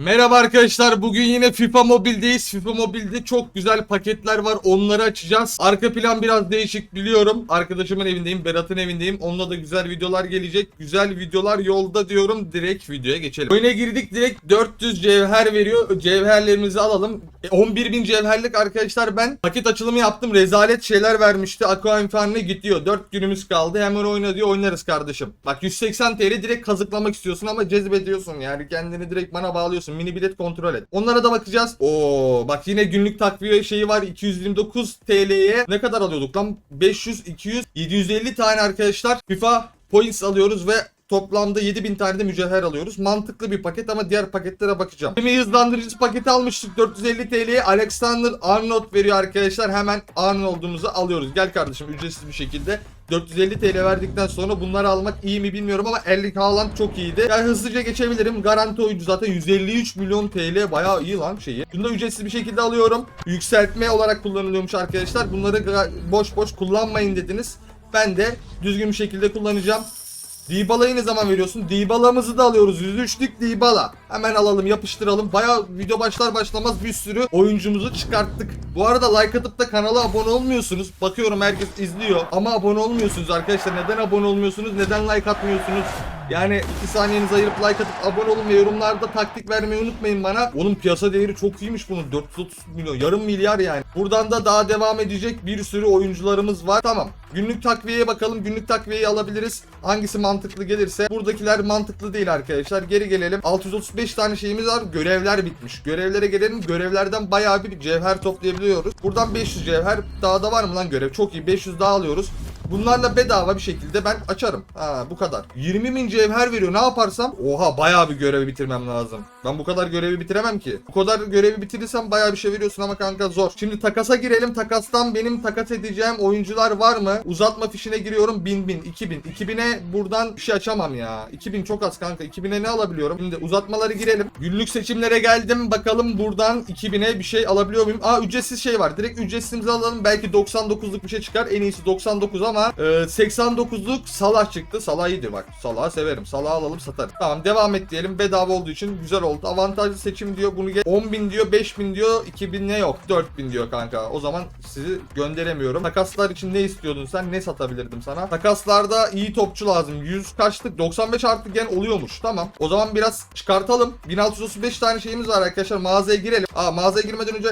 Merhaba arkadaşlar bugün yine FIFA Mobile'deyiz. FIFA Mobile'de çok güzel paketler var onları açacağız. Arka plan biraz değişik biliyorum. Arkadaşımın evindeyim Berat'ın evindeyim. Onunla da güzel videolar gelecek. Güzel videolar yolda diyorum. Direkt videoya geçelim. Oyuna girdik direkt 400 cevher veriyor. Cevherlerimizi alalım. E, 11.000 cevherlik arkadaşlar ben paket açılımı yaptım. Rezalet şeyler vermişti. Aqua Inferno'ya gidiyor. 4 günümüz kaldı. Hemen oyna diyor oynarız kardeşim. Bak 180 TL direkt kazıklamak istiyorsun ama cezbediyorsun yani. Kendini direkt bana bağlıyorsun. Mini bilet kontrol et. Onlara da bakacağız. Oo bak yine günlük takviye şeyi var. 229 TL'ye ne kadar alıyorduk lan? 500, 200, 750 tane arkadaşlar FIFA points alıyoruz ve Toplamda 7000 tane de mücevher alıyoruz. Mantıklı bir paket ama diğer paketlere bakacağım. Gemi hızlandırıcı paketi almıştık 450 TL'ye. Alexander Arnold veriyor arkadaşlar. Hemen Arnold'umuzu alıyoruz. Gel kardeşim ücretsiz bir şekilde. 450 TL verdikten sonra bunları almak iyi mi bilmiyorum ama Erling Haaland çok iyiydi. Yani hızlıca geçebilirim. Garanti oyuncu zaten 153 milyon TL bayağı iyi lan şeyi. Bunu da ücretsiz bir şekilde alıyorum. Yükseltme olarak kullanılıyormuş arkadaşlar. Bunları boş boş kullanmayın dediniz. Ben de düzgün bir şekilde kullanacağım. Dybala'yı ne zaman veriyorsun? Dybala'mızı da alıyoruz. 103'lük Dybala. Hemen alalım yapıştıralım. Baya video başlar başlamaz bir sürü oyuncumuzu çıkarttık. Bu arada like atıp da kanala abone olmuyorsunuz. Bakıyorum herkes izliyor. Ama abone olmuyorsunuz arkadaşlar. Neden abone olmuyorsunuz? Neden like atmıyorsunuz? Yani 2 saniyenizi ayırıp like atıp abone olun ve yorumlarda taktik vermeyi unutmayın bana. Onun piyasa değeri çok iyiymiş bunun. 430 milyon. Yarım milyar yani. Buradan da daha devam edecek bir sürü oyuncularımız var. Tamam. Günlük takviyeye bakalım. Günlük takviyeyi alabiliriz. Hangisi mantıklı gelirse. Buradakiler mantıklı değil arkadaşlar. Geri gelelim. 635 tane şeyimiz var. Görevler bitmiş. Görevlere gelelim. Görevlerden bayağı bir cevher toplayabiliyoruz. Buradan 500 cevher. Daha da var mı lan görev? Çok iyi. 500 daha alıyoruz. Bunlarla bedava bir şekilde ben açarım. Ha bu kadar. 20 bin cevher veriyor. Ne yaparsam? Oha bayağı bir görevi bitirmem lazım. Ben bu kadar görevi bitiremem ki. Bu kadar görevi bitirirsem bayağı bir şey veriyorsun ama kanka zor. Şimdi takasa girelim. Takastan benim takas edeceğim oyuncular var mı? Uzatma fişine giriyorum. 1000 bin, 2000. 2000'e buradan bir şey açamam ya. 2000 çok az kanka. 2000'e ne alabiliyorum? Şimdi uzatmaları girelim. Günlük seçimlere geldim. Bakalım buradan 2000'e bir şey alabiliyor muyum? Aa ücretsiz şey var. Direkt ücretsizimizi alalım. Belki 99'luk bir şey çıkar. En iyisi 99 ama e, 89'luk Salah çıktı. Salah iyidir bak. Salah'ı severim. Salah'ı alalım satarım. Tamam devam et diyelim. Bedava olduğu için güzel oldu. Avantajlı seçim diyor. Bunu ge- 10.000 diyor. 5.000 diyor. 2000 ne yok. 4.000 diyor kanka. O zaman sizi gönderemiyorum. Takaslar için ne istiyordun sen? Ne satabilirdim sana? Takaslarda iyi topçu lazım. 100 kaçlık? 95 artı gen oluyormuş. Tamam. O zaman biraz çıkartalım. 1635 tane şeyimiz var arkadaşlar. Mağazaya girelim. Aa mağazaya girmeden önce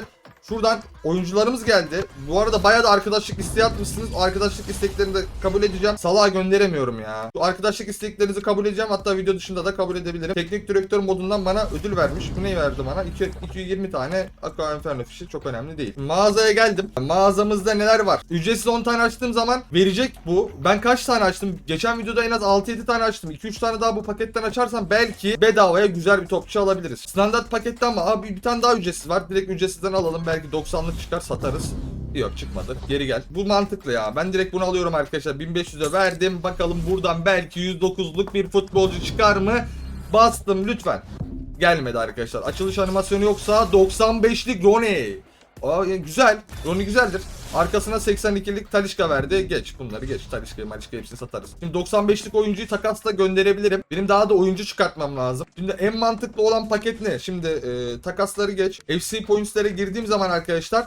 Şuradan oyuncularımız geldi. Bu arada bayağı da arkadaşlık isteği atmışsınız. O arkadaşlık isteklerini de kabul edeceğim. Salaha gönderemiyorum ya. Bu arkadaşlık isteklerinizi kabul edeceğim. Hatta video dışında da kabul edebilirim. Teknik direktör modundan bana ödül vermiş. Bu neyi verdi bana? 2, 220 tane Aqua Inferno fişi çok önemli değil. Mağazaya geldim. Mağazamızda neler var? Ücretsiz 10 tane açtığım zaman verecek bu. Ben kaç tane açtım? Geçen videoda en az 6-7 tane açtım. 2-3 tane daha bu paketten açarsam belki bedavaya güzel bir topçu alabiliriz. Standart paketten ama abi bir tane daha ücretsiz var. Direkt ücretsizden alalım. Belki 90'lık çıkar satarız. Yok çıkmadı. Geri gel. Bu mantıklı ya. Ben direkt bunu alıyorum arkadaşlar. 1500'e verdim. Bakalım buradan belki 109'luk bir futbolcu çıkar mı? Bastım lütfen. Gelmedi arkadaşlar. Açılış animasyonu yoksa 95'lik Rone. Aa, yani güzel. Roni güzeldir. Arkasına 82'lik Talişka verdi. Geç bunları geç. Talişka'yı Malişka hepsini satarız. Şimdi 95'lik oyuncuyu takasla gönderebilirim. Benim daha da oyuncu çıkartmam lazım. Şimdi en mantıklı olan paket ne? Şimdi e, takasları geç. FC Points'lere girdiğim zaman arkadaşlar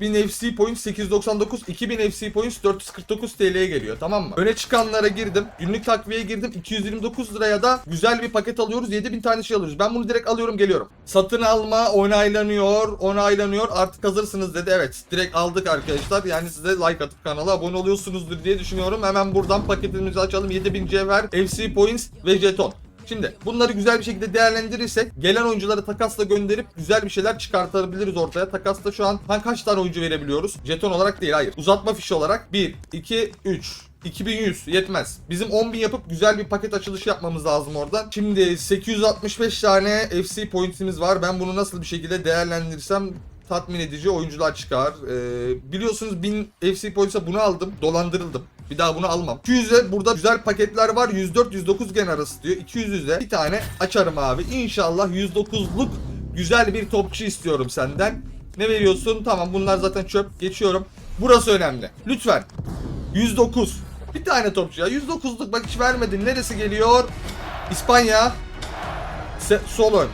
4000 FC Points 899, 2000 FC Points 449 TL'ye geliyor tamam mı? Öne çıkanlara girdim. Günlük takviyeye girdim. 229 liraya da güzel bir paket alıyoruz. 7000 tane şey alıyoruz. Ben bunu direkt alıyorum geliyorum. Satın alma onaylanıyor. Onaylanıyor. Artık hazırsınız dedi. Evet. Direkt aldık arkadaşlar. Yani size like atıp kanala abone oluyorsunuzdur diye düşünüyorum. Hemen buradan paketimizi açalım. 7000 cevher, FC Points ve jeton. Şimdi bunları güzel bir şekilde değerlendirirsek gelen oyuncuları takasla gönderip güzel bir şeyler çıkartabiliriz ortaya. Takasta şu an kaç tane oyuncu verebiliyoruz? Jeton olarak değil hayır. Uzatma fişi olarak 1, 2, 3, 2100 yetmez. Bizim 10.000 yapıp güzel bir paket açılışı yapmamız lazım oradan. Şimdi 865 tane FC pointimiz var. Ben bunu nasıl bir şekilde değerlendirirsem tatmin edici oyuncular çıkar. Ee, biliyorsunuz 1000 FC points'e bunu aldım. Dolandırıldım. Bir daha bunu almam. 200'e burada güzel paketler var. 104-109 gen arası diyor. 200'e bir tane açarım abi. İnşallah 109'luk güzel bir topçu istiyorum senden. Ne veriyorsun? Tamam bunlar zaten çöp. Geçiyorum. Burası önemli. Lütfen. 109. Bir tane topçu ya. 109'luk bak hiç vermedin. Neresi geliyor? İspanya. Se- Solon.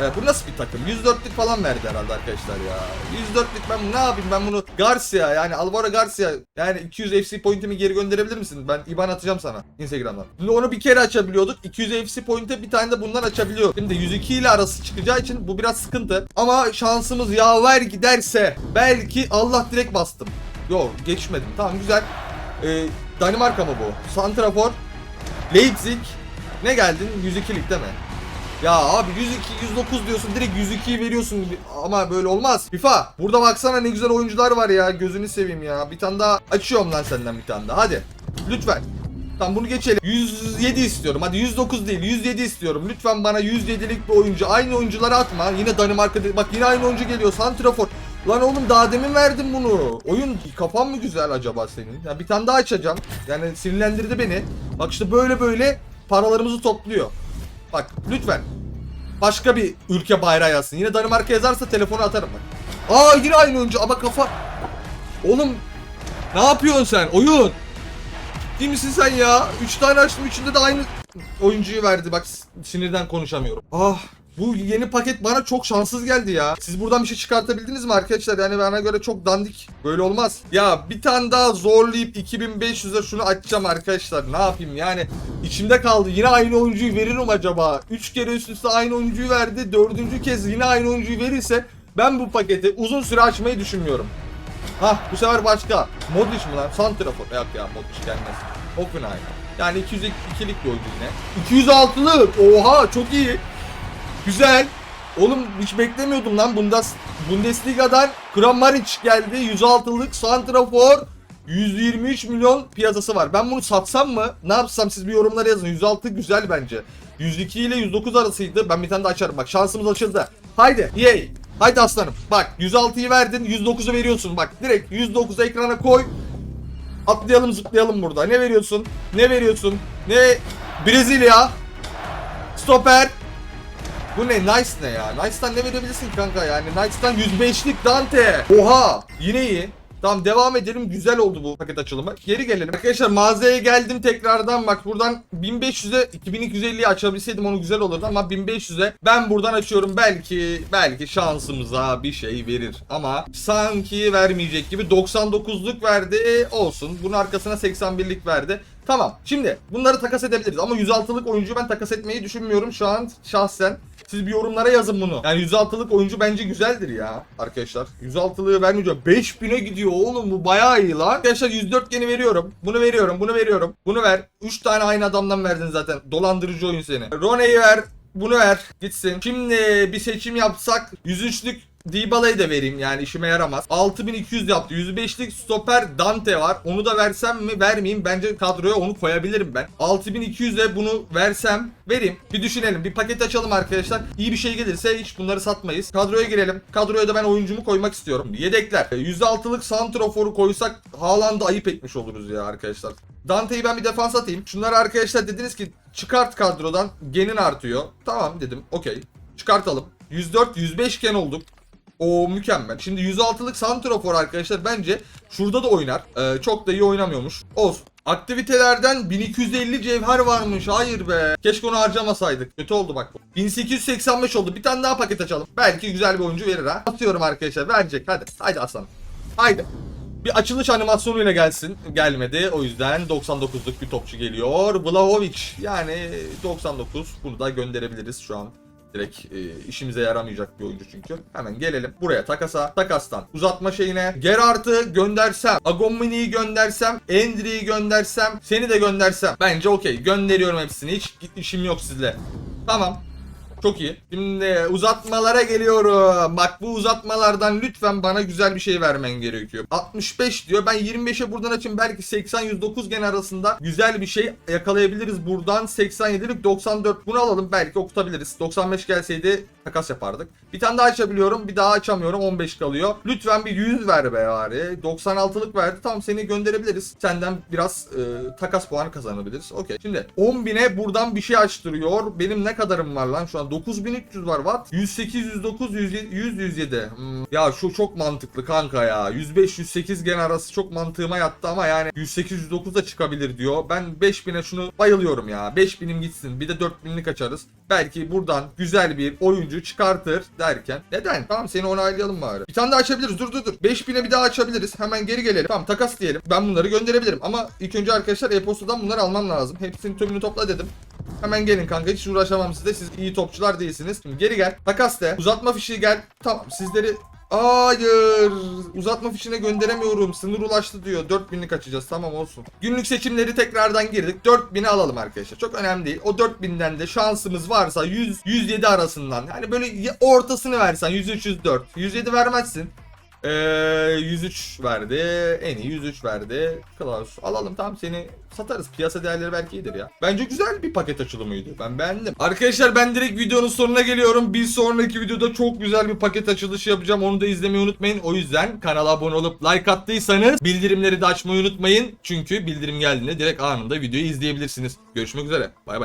Ee, bu nasıl bir takım? 104'lük falan verdi herhalde arkadaşlar ya. 104'lük ben ne yapayım ben bunu Garcia yani Alvaro Garcia yani 200 FC pointimi geri gönderebilir misin? Ben IBAN atacağım sana Instagram'dan. Şimdi onu bir kere açabiliyorduk. 200 FC point'e bir tane de bundan açabiliyor. Şimdi 102 ile arası çıkacağı için bu biraz sıkıntı. Ama şansımız yaver giderse belki Allah direkt bastım. Yok geçmedim. Tamam güzel. Ee, Danimarka mı bu? Santrafor. Leipzig. Ne geldin? 102'lik değil mi? Ya abi 102 109 diyorsun direkt 102'yi veriyorsun ama böyle olmaz. FIFA burada baksana ne güzel oyuncular var ya gözünü seveyim ya. Bir tane daha açıyorum lan senden bir tane daha hadi. Lütfen. Tamam bunu geçelim. 107 istiyorum. Hadi 109 değil 107 istiyorum. Lütfen bana 107'lik bir oyuncu. Aynı oyuncuları atma. Yine Danimarka bak yine aynı oyuncu geliyor. Santrafor. Lan oğlum daha demin verdim bunu. Oyun kafan mı güzel acaba senin? Ya bir tane daha açacağım. Yani sinirlendirdi beni. Bak işte böyle böyle paralarımızı topluyor. Bak lütfen. Başka bir ülke bayrağı yazsın. Yine Danimarka yazarsa telefonu atarım bak. Aa yine aynı oyuncu ama kafa. Oğlum ne yapıyorsun sen? Oyun. Değil misin sen ya? 3 tane açtım. Üçünde de aynı oyuncuyu verdi. Bak sinirden konuşamıyorum. Ah bu yeni paket bana çok şanssız geldi ya. Siz buradan bir şey çıkartabildiniz mi arkadaşlar? Yani bana göre çok dandik. Böyle olmaz. Ya bir tane daha zorlayıp 2500'e şunu açacağım arkadaşlar. Ne yapayım yani? içimde kaldı. Yine aynı oyuncuyu veririm acaba? 3 kere üst üste aynı oyuncuyu verdi. Dördüncü kez yine aynı oyuncuyu verirse ben bu paketi uzun süre açmayı düşünmüyorum. Hah bu sefer başka. Modric mi lan? Santrafor. Yok ya Modric gelmez. Oppenheim. Yani 202'lik bir oyuncu yine. 206'lık. Oha çok iyi. Güzel. Oğlum hiç beklemiyordum lan. Bundes Bundesliga'dan Kramaric geldi. 106'lık Santrafor. 123 milyon piyasası var. Ben bunu satsam mı? Ne yapsam siz bir yorumlara yazın. 106 güzel bence. 102 ile 109 arasıydı. Ben bir tane daha açarım. Bak şansımız açıldı. Haydi. Yay. Haydi aslanım. Bak 106'yı verdin. 109'u veriyorsun. Bak direkt 109'u ekrana koy. Atlayalım zıplayalım burada. Ne veriyorsun? Ne veriyorsun? Ne? Brezilya. Stoper. Bu ne? Nice ne ya? Nice'tan ne verebilirsin kanka yani? Nice'tan 105'lik Dante. Oha! Yine iyi. Tamam devam edelim. Güzel oldu bu paket açılımı. Geri gelelim. Arkadaşlar mağazaya geldim tekrardan. Bak buradan 1500'e 2250'yi açabilseydim onu güzel olurdu ama 1500'e ben buradan açıyorum. Belki belki şansımıza bir şey verir. Ama sanki vermeyecek gibi 99'luk verdi. Olsun. Bunun arkasına 81'lik verdi. Tamam. Şimdi bunları takas edebiliriz ama 106'lık oyuncu ben takas etmeyi düşünmüyorum şu an şahsen. Siz bir yorumlara yazın bunu. Yani 106'lık oyuncu bence güzeldir ya arkadaşlar. 106'lığı vermeyeceğim. 5000'e gidiyor oğlum bu bayağı iyi lan. Arkadaşlar 104 geni veriyorum. Bunu veriyorum. Bunu veriyorum. Bunu ver. 3 tane aynı adamdan verdin zaten. Dolandırıcı oyun seni. Rone'yi ver. Bunu ver. Gitsin. Şimdi bir seçim yapsak 103'lük Dybala'yı da vereyim yani işime yaramaz. 6200 yaptı. 105'lik stoper Dante var. Onu da versem mi vermeyeyim. Bence kadroya onu koyabilirim ben. 6200'e bunu versem vereyim. Bir düşünelim. Bir paket açalım arkadaşlar. İyi bir şey gelirse hiç bunları satmayız. Kadroya girelim. Kadroya da ben oyuncumu koymak istiyorum. Yedekler. 106'lık Santrofor'u koysak Haaland'ı ayıp etmiş oluruz ya arkadaşlar. Dante'yi ben bir defans atayım. Şunları arkadaşlar dediniz ki çıkart kadrodan. Genin artıyor. Tamam dedim. Okey. Çıkartalım. 104 105 gen olduk. O mükemmel. Şimdi 106'lık Santrofor arkadaşlar bence şurada da oynar. Ee, çok da iyi oynamıyormuş. Olsun. Aktivitelerden 1250 cevher varmış. Hayır be. Keşke onu harcamasaydık. Kötü oldu bak bu. 1885 oldu. Bir tane daha paket açalım. Belki güzel bir oyuncu verir ha. Atıyorum arkadaşlar. Verecek. Hadi. Haydi aslanım. Haydi. Bir açılış animasyonuyla gelsin. Gelmedi. O yüzden 99'luk bir topçu geliyor. Vlahovic. Yani 99. Bunu da gönderebiliriz şu an. Direkt e, işimize yaramayacak bir oyuncu çünkü. Hemen gelelim buraya takasa. Takastan uzatma şeyine. Gerard'ı göndersem. Agomini'yi göndersem. Endri'yi göndersem. Seni de göndersem. Bence okey. Gönderiyorum hepsini. Hiç işim yok sizle. Tamam. Çok iyi. Şimdi uzatmalara geliyorum. Bak bu uzatmalardan lütfen bana güzel bir şey vermen gerekiyor. 65 diyor. Ben 25'e buradan açayım. Belki 80-109 gen arasında güzel bir şey yakalayabiliriz. Buradan 87'lik 94. Bunu alalım. Belki okutabiliriz. 95 gelseydi takas yapardık. Bir tane daha açabiliyorum. Bir daha açamıyorum. 15 kalıyor. Lütfen bir 100 ver be bari. 96'lık verdi. Tamam seni gönderebiliriz. Senden biraz e, takas puanı kazanabiliriz. Okey. Şimdi 10.000'e buradan bir şey açtırıyor. Benim ne kadarım var lan? Şu an 9300 var what? 108 109 107 100 107. Hmm. Ya şu çok mantıklı kanka ya. 105 108 gen arası çok mantığıma yattı ama yani 108 109 da çıkabilir diyor. Ben 5000'e şunu bayılıyorum ya. 5000'im gitsin. Bir de 4000'lik açarız. Belki buradan güzel bir oyuncu çıkartır derken. Neden? Tamam seni onaylayalım bari. Bir tane daha açabiliriz. Dur dur dur. 5000'e bir daha açabiliriz. Hemen geri gelelim. Tamam takas diyelim. Ben bunları gönderebilirim. Ama ilk önce arkadaşlar e-postadan bunları almam lazım. Hepsinin tümünü topla dedim. Hemen gelin kanka hiç uğraşamam size. Siz iyi topçular değilsiniz. Şimdi geri gel. Takas de. Uzatma fişi gel. Tamam sizleri Hayır. Uzatma fişine gönderemiyorum. Sınır ulaştı diyor. 4000'lik açacağız. Tamam olsun. Günlük seçimleri tekrardan girdik. 4000'i alalım arkadaşlar. Çok önemli değil. O 4000'den de şansımız varsa 100 107 arasından. Hani böyle ortasını versen 103 104. 107 vermezsin. Ee, 103 verdi. En iyi 103 verdi. Klaus alalım tamam seni satarız. Piyasa değerleri belki iyidir ya. Bence güzel bir paket açılımıydı. Ben beğendim. Arkadaşlar ben direkt videonun sonuna geliyorum. Bir sonraki videoda çok güzel bir paket açılışı yapacağım. Onu da izlemeyi unutmayın. O yüzden kanala abone olup like attıysanız bildirimleri de açmayı unutmayın. Çünkü bildirim geldiğinde direkt anında videoyu izleyebilirsiniz. Görüşmek üzere. Bay bay.